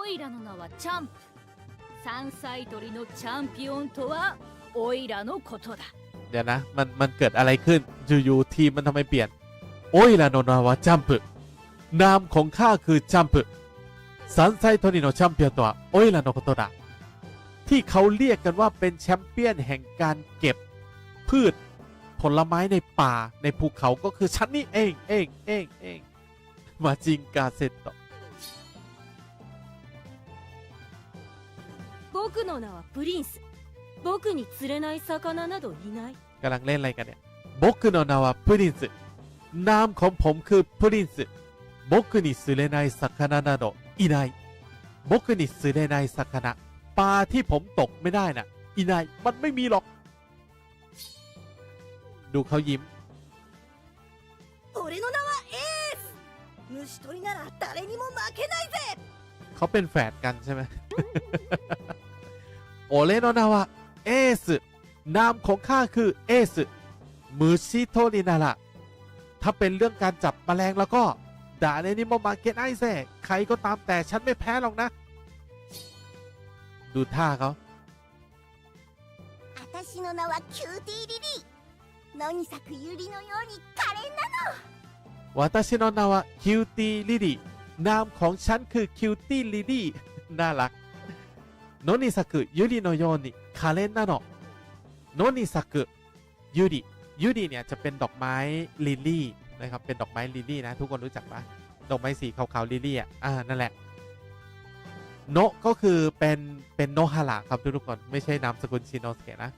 オイラの名はチャンプ山菜採りのチャンピオンとはオイラのことだ เดี๋ยวนะ มันมันเกิดอะไรขึ้นอยู่ๆทีมมันทำไมเปลี่ยน โอ้ยลาโนนาวะจัมป์นามของข้าคือจัมป์ซันไซโทนิโนแชมเปียนตัวโอ้ยลาโนโคโตดะที่เขาเรียกกันว่าเป็นแชมเปี้ยนแห่งการเก็บพืช ผลไม้ในป่าในภูเขาก็คือฉันนี่เองเองเองเองมาจิงกาเซโต の名はプリンス僕に釣れない魚などいない กำลังเล่นอะไรกันเนี่ยบกุโนนาวะพรินส์นามของผมคือพรินส์บกุนิสุเรไนสักนานาโดอินายบกุนิสุเรไนสักนาปลาที่ผมตกไม่ได้น่ะอินายมันไม่มีหรอก ดูเขายิ้ม 俺の名はエース虫取りなら誰にも負けないぜ เขาเป็นแฝดกันใช่ไหม โอเลโนนาวะเอสนามของข้าคือเอสมือชิโทรินาระถ้าเป็นเรื่องการจับแมลงแล้วก็ ด่าในนิโมมาเก็ตไอเซ่ใครก็ตามแต่ฉันไม่แพ้หรอกนะ ดูท่าเขา 私の名はキューティーリリー野に咲くユリのように可憐なのวาตาชิโนนาวะคิวตี้ลิลี่นามของฉันคือคิวตี้ลิลี่น่ารัก โนนิสักุยูริโนโยนิคาเลนนาโนโนนิสักยูริยูริเนี่ยจะเป็นดอกไม้ลิลลี่นะครับเป็นดอกไม้ลิลลี่นะทุกคนรู้จักปะดอกไม้สีขาวๆลิลลี่อะอ่านั่นแหละโนก็คือเป็นเป็นโนฮาระครับทุกคนไม่ใช่นามสกุลชินโนสเกะนะ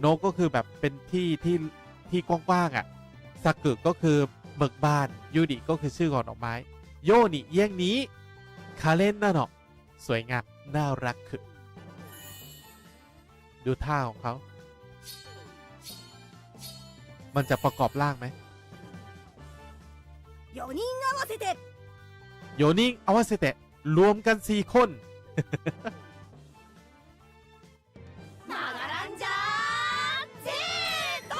โนก็คือแบบเป็นที่ที่ที่กว้างๆอะซากุก็คือเบิกบานยูดิก็คือชื่อของดอกไม้โยนิเยี่ยงนี้คาเลนน่ะเนาะสวยงามน่ารักคือ ดูท่าของเขา มันจะประกอบร่างไหมโยนิงอาวาเซเตะโยนิงอาวาเซเตะรวมกันสี่คนมาการันจาเซโต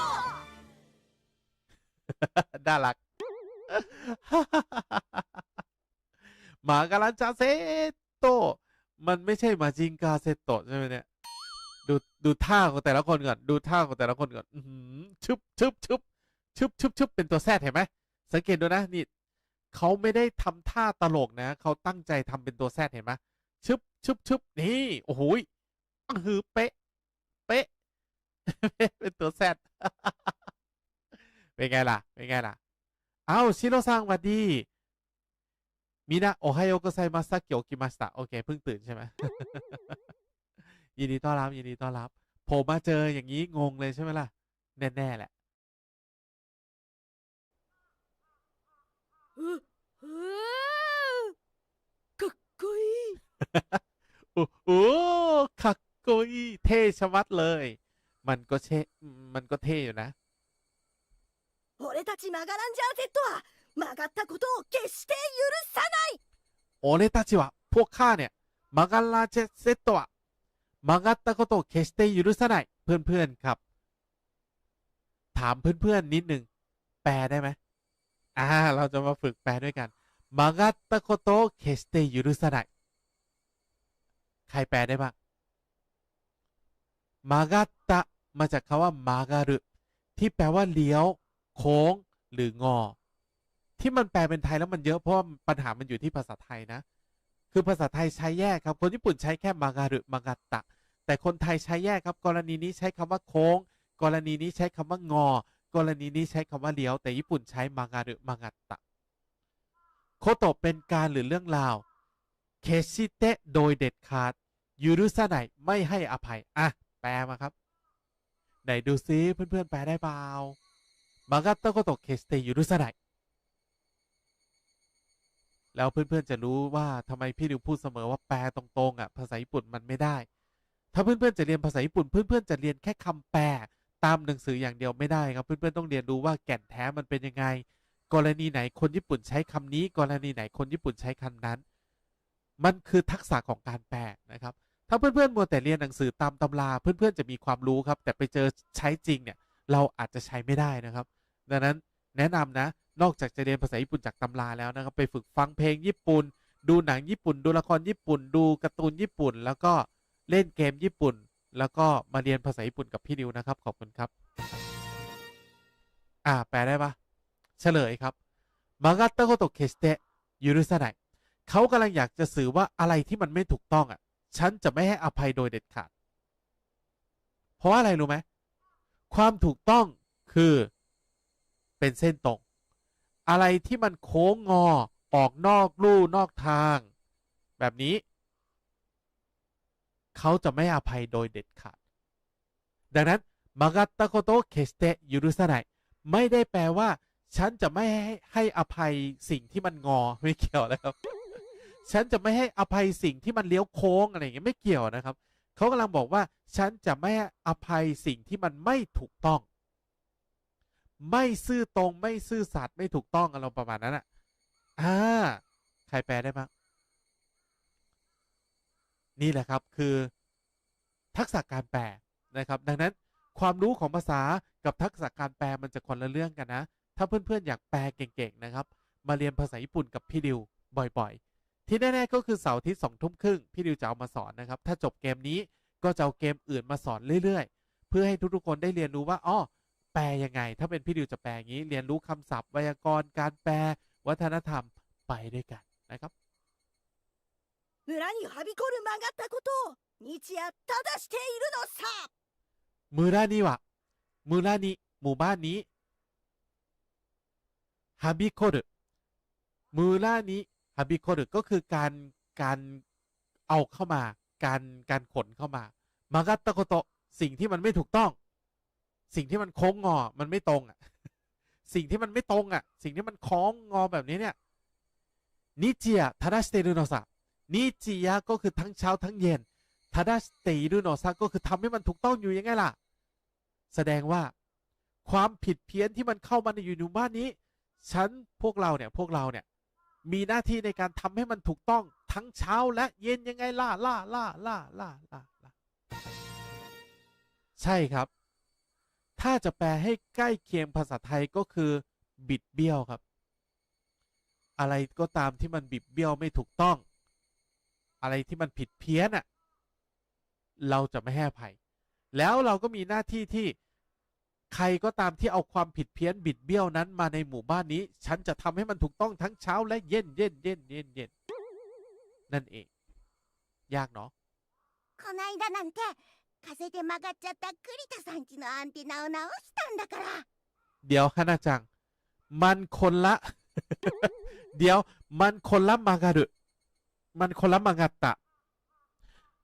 น่ารักมาการันจาเซโตมันไม่ใช่มาจิงกาเซโตใช่ไหมเนี่ย ดูดูท่าของแต่ละคนก่อนดูท่าของแต่ละคนก่อนอืชึบชึบชึบชึบชึบชึบเป็นตัวแซดเห็นไหมสังเกตดูนะนี่เขาไม่ได้ทำท่าตลกนะเขาตั้งใจทำเป็นตัวแซดเห็นไหมชึบชึบชึบนี่โอ้โหยอื้อหือเป๊ะ เป๊ะ เป็นตัวแซดเป็นไงล่ะเป็นไงล่ะเอ้าชิโร่ซังสวัสดีมีนะโอไฮโอโกไซมาสเกียวกิมาสตะโอเคเพิ่งตื่นใช่ไหม ยินดีต้อนรับ ยินดีต้อนรับ ผมมาเจออย่างนี้งงเลยใช่ไหมล่ะ แน่ ๆ แหละ ううかっこいい โอ้โหคักโกอีเท่ชะมัดเลย มันก็เชมันก็เท่อยู่นะ 俺たちマガランジャー Z は曲がったことを決して許さない โอเลตาจิวะพวกข้าเนี่ยมากันลาเจเซตโตะ มากัตตะโกโตเคสเตยูรุสไนเพื่อนๆครับ ถามเพื่อนๆนิดหนึ่งแปลได้ไหมอ่า เราจะมาฝึกแปลด้วยกันมากัตตะโกโตเคสเตยูรุสไนใครแปลได้บ้างมากัตะมาจากคำว่ามาการุที่แปลว่าเลี้ยว โค้ง หรืองอ ที่มันแปลเป็นไทยแล้วมันเยอะเพราะปัญหามันอยู่ที่ภาษาไทยนะ คือภาษาไทยใช้แยกครับ คนญี่ปุ่นใช้แค่มาการุมากัตะ แต่คนไทยใช้แยกครับ กรณีนี้ใช้คำว่าโค้ง กรณีนี้ใช้คำว่างอ กรณีนี้ใช้คำว่าเลี้ยว แต่ญี่ปุ่นใช้มาการุมากัตะ โคโตะเป็นการหรือเรื่องราวเคชิเตะโดยเด็ดขาดยูรุสะไหนไม่ให้อภัย อะ แปลมาครับ ไหนดูซิเพื่อนๆ แปลได้เปล่ามากัตะโคโตะเคชิเตะยูรุสะไหน แล้วเพื่อนๆจะรู้ว่าทำไมพี่ดิวพูดเสมอว่าแปลตรงๆอะภาษาญี่ปุ่นมันไม่ได้ ถ้าเพื่อนๆจะเรียนภาษาญี่ปุ่น เพื่อนๆจะเรียนแค่คำแปลตามหนังสืออย่างเดียวไม่ได้ครับ เพื่อนๆต้องเรียนรู้ว่าแก่นแท้มันเป็นยังไง กรณีไหนคนญี่ปุ่นใช้คำนี้ กรณีไหนคนญี่ปุ่นใช้คำนั้น มันคือทักษะของการแปลนะครับ ถ้าเพื่อนๆมัวแต่เรียนหนังสือตามตำรา เพื่อนๆจะมีความรู้ครับ แต่ไปเจอใช้จริงเนี่ยเราอาจจะใช้ไม่ได้นะครับ ดังนั้นแนะนำนะ นอกจากจะเรียนภาษาญี่ปุ่นจากตำราแล้วนะครับไปฝึกฟังเพลงญี่ปุ่น ดูหนังญี่ปุ่น ดูละครญี่ปุ่น ดูการ์ตูนญี่ปุ่น แล้วก็เล่นเกมญี่ปุ่น แล้วก็มาเรียนภาษาญี่ปุ่นกับพี่นิวนะครับขอบคุณครับ อ่าแปลได้ปะเฉลยครับมังกตะโกโตเคสเตะยูรุสไนเขากำลังอยากจะสื่อว่าอะไรที่มันไม่ถูกต้องอะ ฉันจะไม่ให้อภัยโดยเด็ดขาด เพราะอะไรรู้ไหมความถูกต้องคือเป็นเส้นตรง อะไรที่มันโค้งงอออกนอกลู่นอกทาง แบบนี้ เขาจะไม่อภัยโดยเด็ดขาด ดังนั้นมังตะโคโตเคสเตยูรุสไนไม่ได้แปลว่า ฉันจะไม่ให้ให้อภัยสิ่งที่มันงอไม่เกี่ยวนะครับ ฉันจะไม่ให้อภัยสิ่งที่มันเลี้ยวโค้งอะไรอย่างเงี้ยไม่เกี่ยวนะครับ เขากำลังบอกว่า ฉันจะไม่อภัยสิ่งที่มันไม่ถูกต้อง ไม่ซื่อตรงไม่ซื่อสัตย์ไม่ถูกต้องอะไรประมาณนั้นอะอ่าใครแปลได้บ้างนี่แหละครับคือทักษะการแปลนะครับ ดังนั้นความรู้ของภาษากับทักษะการแปลมันจะคนละเรื่องกันนะ ถ้าเพื่อนๆ อยากแปลเก่งๆนะครับ มาเรียนภาษาญี่ปุ่นกับพี่ดิวบ่อยๆ ที่แน่ๆก็คือเสาร์ที่สองทุ่มครึ่งพี่ดิวจะเอามาสอนนะครับ ถ้าจบเกมนี้ก็จะเอาเกมอื่นมาสอนเรื่อยๆ เพื่อให้ทุกๆคนได้เรียนรู้ว่าอ๋อ แปลยังไง ถ้าเป็นพี่ดิวจะแปลอย่างนี้ เรียนรู้คำศัพท์ไวยากรณ์การแปล วัฒนธรรมไปด้วยกันนะครับ 村にはびこる曲がったことを日夜正しているのさ มูรานิวะมูรานิหมู่บ้านนี้ฮาบิโครุมูรานิฮาบิโครุก็คือการการเอาเข้ามา การการขนเข้ามามากัตตะโกโตะสิ่งที่มันไม่ถูกต้อง สิ่งที่มันโค้งงอ มันไม่ตรงอะ สิ่งที่มันไม่ตรงอะ สิ่งที่มันโค้งงอแบบนี้เนี่ยนิจิยะทาราสเตรุโนซะนิจิยะก็คือทั้งเช้าทั้งเย็นทาราสเตรุโนซะก็คือทำให้มันถูกต้องอยู่ยังไงล่ะ แสดงว่าความผิดเพี้ยนที่มันเข้ามาในอยู่ในบ้านนี้ ฉันพวกเราเนี่ยพวกเราเนี่ยมีหน้าที่ในการทำให้มันถูกต้องทั้งเช้าและเย็นยังไงล่ะล่าล่าล่าล่าล่าล่าใช่ครับ ถ้าจะแปลให้ใกล้เคียงภาษาไทยก็คือ บิดเบี้ยวครับ อะไรก็ตามที่มันบิดเบี้ยวไม่ถูกต้อง อะไรที่มันผิดเพี้ยนอ่ะ เราจะไม่ให้อภัย แล้วเราก็มีหน้าที่ที่ ใครก็ตามที่เอาความผิดเพี้ยนบิดเบี้ยวนั้นมาในหมู่บ้านนี้ ฉันจะทำให้มันถูกต้องทั้งเช้าและเย็นเย็นเย็นเย็นเย็นนั่นเอง ยากเนาะ こないだなんて 風で曲がっちゃった栗田さんちのアンテナを直したんだから เดี๋ยวฮานาจัง มันคนละ เดี๋ยวมันคนละมาการุมันคนละมางาตะ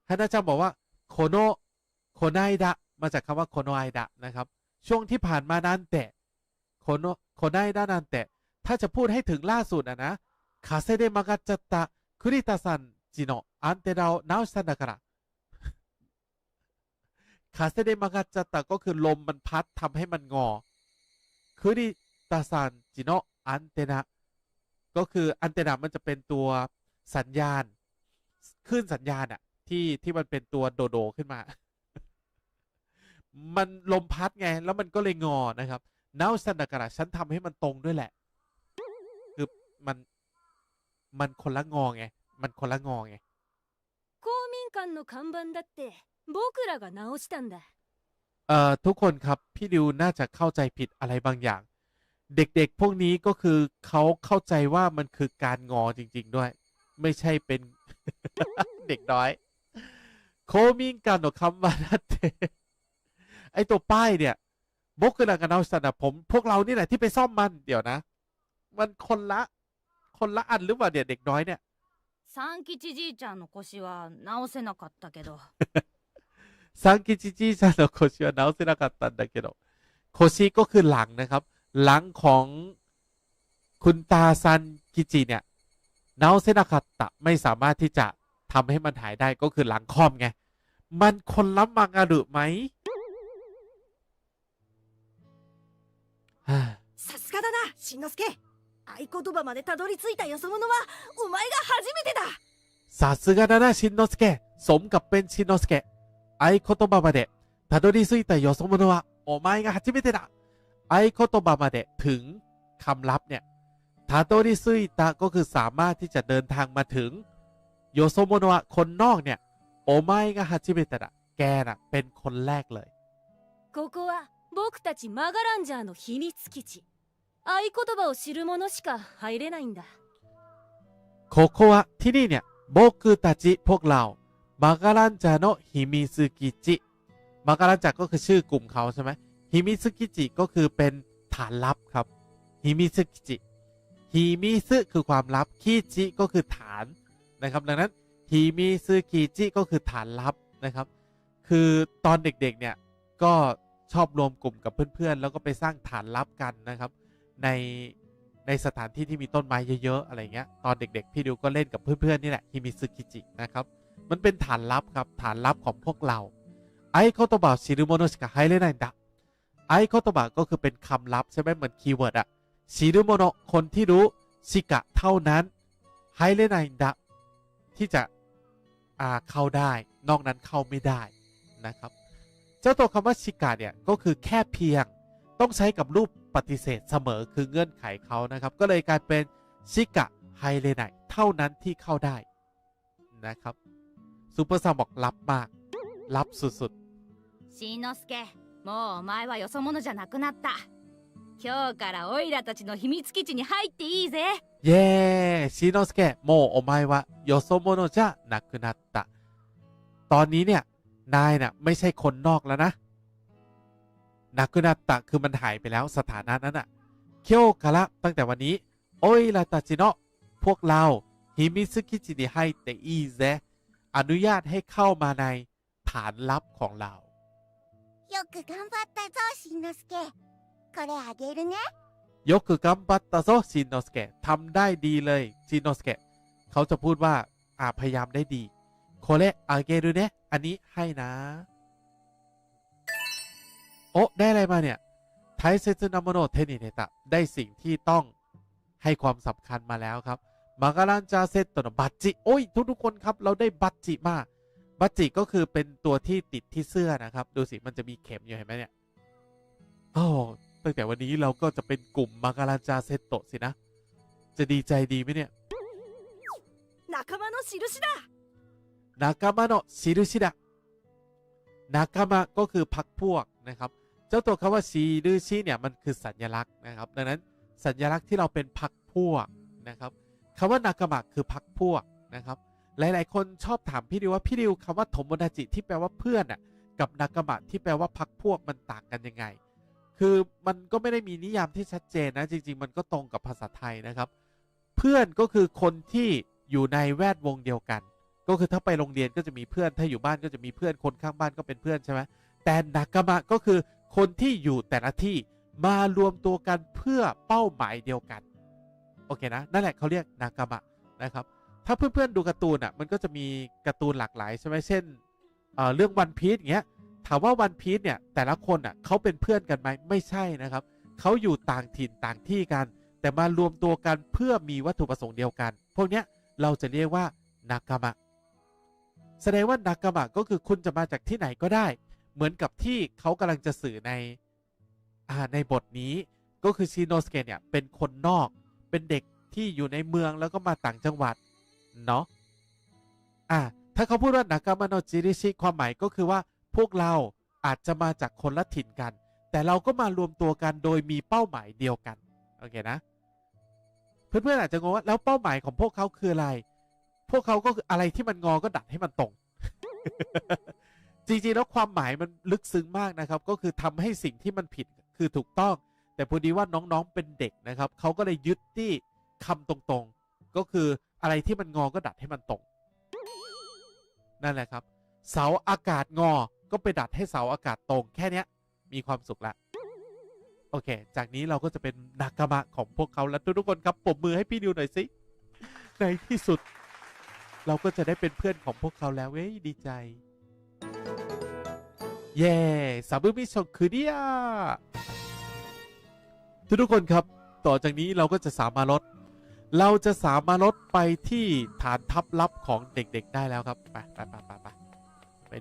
ฮานาจังบอกว่าโคโนโคไนดะมาจากคำว่าโคโนไอดะนะครับ ช่วงที่ผ่านมานั้นแต่โคโนโคไนดะนันแต่ถ้าจะพูดให้ถึงล่าสุดอะนะคาเซเดมากัจจตะคุริตาซันจิโนอันเตรานาอซันดะから คาเซเดมากัจจตะก็คือลมมันพัดทำให้มันงอคุริตาซันจิโนอันเตนะก็คืออันเตนะมันจะเป็นตัวสัญญาณขึ้นสัญญาณอะที่ที่มันเป็นตัวโดโดขึ้นมา มันลมพัดไง แล้วมันก็เลยงอนะครับนาวซันดากระฉันทำให้มันตรงด้วยแหละ คือมันมันคนละงอไง มันคนละงอไง 館の看板だって僕らが直したんだ เอ่อทุกคนครับ พี่ดิวน่าจะเข้าใจผิดอะไรบางอย่าง เด็กๆ พวกนี้ก็คือเขาเข้าใจว่ามันคือการงอจริง ๆ ด้วย ไม่ใช่เป็น เด็กน้อย โคมิงกันโนคัมบานาเตไอตัวป้ายเนี่ยบกคือนากันเอาสนะผม พวกเรานี่แหละที่ไปซ่อมมันเดี๋ยวนะ มันคนละ คนละอันหรือเปล่าเดี๋ยวเด็กน้อยเนี่ย 三吉じいちゃんの腰は直せなかったけどซังกิจิจิซาโนโคชิวะนาเซนากัตตันดาเกโดโคชิก็คือหลังนะครับ หลังของคุณตาซันกิจิเนี่ยนาเซนากัตตะไม่สามารถที่จะทำให้มันหายได้ก็คือหลังคอมไง มันคนละมังอารุไหม ฮ่า さすがだなしんのすけ 合言葉までたどり着いたよそ者はお前が初めてだ ซาสึกานานะชินโนสเกะสมกับเป็นชินโนสเกะไอโคโตบะมาเดะทาโดริซุยแต่โยสโมโนะวะโอไมายが初めてだไอโคโตบะมาเดะถึงคำลับเนี่ย ทาโตริซุยตะก็คือสามารถที่จะเดินทางมาถึง โยโซโมโนะคนนอกเนี่ย โอไมกะฮาจิเบตะแกน่ะเป็นคนแรกเลย ここは僕たちマガランジャーの秘密基地 合言葉を知る者しか入れないんだ โคโคะที่นี่เนี่ยโบคือตาจิพวกเรามาการันจาโนะฮิมิซึกิจิมาการันจาก็คือชื่อกลุ่มเขาใช่ไหมฮิมิซึกิจิก็คือเป็นฐานลับครับฮิมิซึกิจิฮิมิซึคือความลับคิจิก็คือฐานนะครับ ดังนั้นฮิมิซึกิจิก็คือฐานลับนะครับ คือตอนเด็กๆเนี่ยก็ชอบรวมกลุ่มกับเพื่อนๆ แล้วก็ไปสร้างฐานลับกันนะครับ ในในสถานที่ที่มีต้นไม้เยอะ ๆ อะไรเงี้ย ตอนเด็ก ๆ พี่ดิวก็เล่นกับเพื่อน ๆ นี่แหละฮิมิซึกิจินะครับ มันเป็นฐานลับครับ ฐานลับของพวกเรา ไอโคโตบะชิรุโมโนชิกะไฮเลนดะไอโคโตบะก็คือเป็นคำลับใช่ไหมเหมือนคีย์เวิร์ดอะชิรุโมโนคนที่รู้ชิกะเท่านั้นไฮเลนดะที่จะอ่าเข้าได้ นอกนั้นเข้าไม่ได้นะครับ เจ้าตัวคำว่าชิกะเนี่ยก็คือแค่เพียงต้องใช้กับรูป ปฏิเสธเสมอคือเงื่อนไขเขานะครับ ก็เลยกลายเป็นชิกะไฮเลไนเท่านั้นที่เข้าได้นะครับซูเปอร์ซัมบอกลับมาก ลับสุด しんのすけもうお前はよそ者じゃなくなった今日からオイラたちの秘密基地に入っていいぜๆ เย้ชิโนสเกะโมโอไมวะโยโซโมโนจะนักนัตตะ ตอนนี้เนี่ย นายน่ะไม่ใช่คนนอกแล้วนะ นักนัตตะคือมันหายไปแล้วสถานะนั้นอ่ะ เคียวคาระตั้งแต่วันนี้ โอยลาตาจิโนะพวกเราฮิมิซึกิจินิให้เตอีเซอนุญาตให้เข้ามาในฐานลับของเรา よく頑張ったぞしんのすけこれあげるね ยกคือกัมบัตตาโซชินโนสเกะทำได้ดีเลยชินโนสเกะเขาจะพูดว่าอ่าพยายามได้ดี โคเลอาเกรุเนะอันนี้ให้นะ โอ้ได้อะไรมาเนี่ยไทเซซึนโมโนเทนิเนตะได้สิ่งที่ต้องให้ความสำคัญมาแล้วครับมาการันจาเซตโนบัตจิโอ้ยทุกทุกคนครับเราได้บัตจิมาบัตจิก็คือเป็นตัวที่ติดที่เสื้อนะครับ ดูสิมันจะมีเข็มอยู่เห็นไหมเนี่ยโอ้ตั้งแต่วันนี้เราก็จะเป็นกลุ่มมาการันจาเซตโตสินะ จะดีใจดีไหมเนี่ยนาคามะโนชิรุชิดะนาคมะโนชิรุชิดะนาคามะก็คือพักพวก นะครับเจ้าตัวคำว่าชิรุชิเนี่ยมันคือสัญลักษณ์นะครับ ดังนั้นสัญลักษณ์ที่เราเป็นพักพวกนะครับคำว่านากามะคือพักพวกนะครับ หลาย ๆ คนชอบถามพี่ดิวว่าพี่ดิวคำว่าโทโมดาจิที่แปลว่าเพื่อนน่ะกับนากามะที่แปลว่าพักพวกมันต่างกันยังไง คือมันก็ไม่ได้มีนิยามที่ชัดเจนนะจริง ๆ มันก็ตรงกับภาษาไทยนะครับ เพื่อนก็คือคนที่อยู่ในแวดวงเดียวกัน ก็คือถ้าไปโรงเรียนก็จะมีเพื่อนถ้าอยู่บ้านก็จะมีเพื่อนคนข้างบ้านก็เป็นเพื่อนใช่ไหม แต่นากามะก็คือคนที่อยู่แต่ละที่มารวมตัวกันเพื่อเป้าหมายเดียวกัน โอเคนะ นั่นแหละเขาเรียกนากามะนะครับ ถ้าเพื่อนๆดูการ์ตูนอะมันก็จะมีการ์ตูนหลากหลายใช่ไหมเช่นเอ่อเรื่องวันพี e อย่างเงี้ยถามว่าวันพี e เนี่ยแต่ละคนอะเขาเป็นเพื่อนกันไหมไม่ใช่นะครับเขาอยู่ต่างถิ่นต่างที่กัน แต่มารวมตัวกันเพื่อมีวัตถุประสงค์เดียวกัน พวกเนี้ยเราจะเรียกว่านากามะ แสดงว่านากามะก็คือคุณจะมาจากที่ไหนก็ได้ เหมือนกับที่เขากำลังจะสื่อในอในบทนี้ก็คือชิโนสเกะเนี่ยเป็นคนนอกเป็นเด็กที่อยู่ในเมืองแล้วก็มาต่างจังหวัด เนาะอะถ้าเขาพูดว่านากามโนจิริชิความหมายก็คือว่าพวกเราอาจจะมาจากคนละถิ่นกัน แต่เราก็มารวมตัวกันโดยมีเป้าหมายเดียวกัน โอเคนะ เพื่อนๆอาจจะงงว่าแล้วเป้าหมายของพวกเขาคืออะไร พวกเขาก็คืออะไรที่มันงอก็ดัดให้มันตรง จริงๆแล้วความหมายมันลึกซึ้งมากนะครับ ก็คือทำให้สิ่งที่มันผิดคือถูกต้อง แต่พอดีว่าน้องๆเป็นเด็กนะครับเขาก็เลยยึดที่คำตรงๆ ก็คืออะไรที่มันงอก็ดัดให้มันตรงนั่นแหละครับ เสาอากาศงอก็ไปดัดให้เสาอากาศตรงแค่เนี้ยมีความสุขละโอเค จากนี้เราก็จะเป็นนากามะของพวกเขาแล้วทุกคนครับปรบมือให้พี่ดิวหน่อยสิ ในที่สุด เราก็จะได้เป็นเพื่อนของพวกเขาแล้วเว้ยดีใจ เย้สามมิชงคือเดียทุกทุกคนครับ ต่อจากนี้เราก็จะสามารถลดเราจะสามารถลดไปที่ฐานทัพลับของเด็กๆได้แล้วครับ ไปไปไปไป